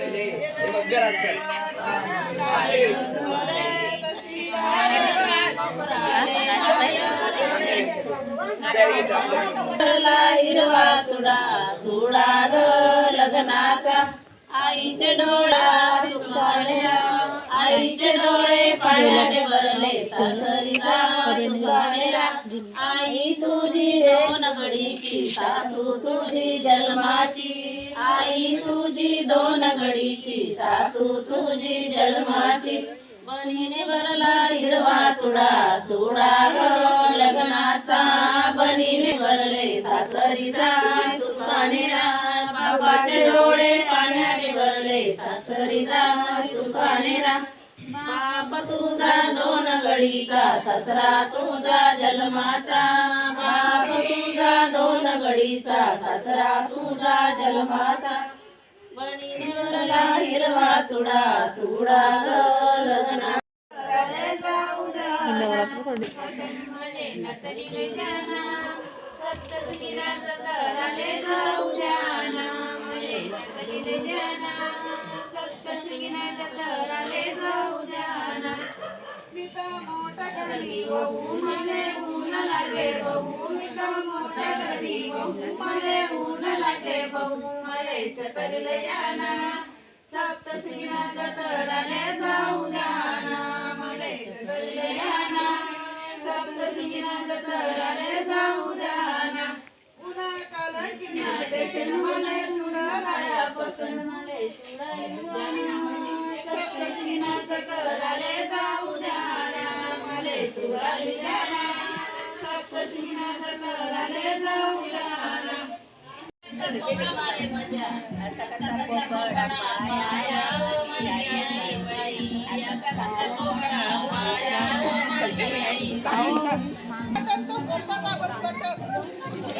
रडे गाय धरे जटीदाराना कपराले माय ला हिरवा चुडा चुडा ग लग्नाचा आईचे डोळा सुखाल्या आईचे डोळे पाण्याने भरले सासरीचा सुखानेला आई तुझी दोन घडीची सासू तुझी जन्माची. आई तुझी दोन घडीची सासू तुझी जन्माची बनीने भरला हिरवा चुडा चुडा ग लग्नाचा बनीने भरले सासरीचा सुखाने राहा. बापाचे डोळे पाण्याने भरले सासरीचा सुखाने राहा. बाप तुझा दोन गडीचा ससरा तुझा जन्माचा घडीचा सासरा तुझा जन्माचा. भरला हिरवा चुडा चुडा मोठा बहू मले ऊन लागे बहू मोठा नी बहू मले ऊन लागे बहू मले छतरले याना सप्तसिंगीना गतराले जाऊ द्याना मले चतरले याना सप्तसिंगीना गतराले जाऊ द्याना. उना काल किना देशन मले चुडा गाया पसन. मले सप्तसिंगीना गतराले जाऊ द्याना मले चुडाली द्याना सप्तसिंगीना गतराले जाऊ द्याना तो कोणता गावात सटक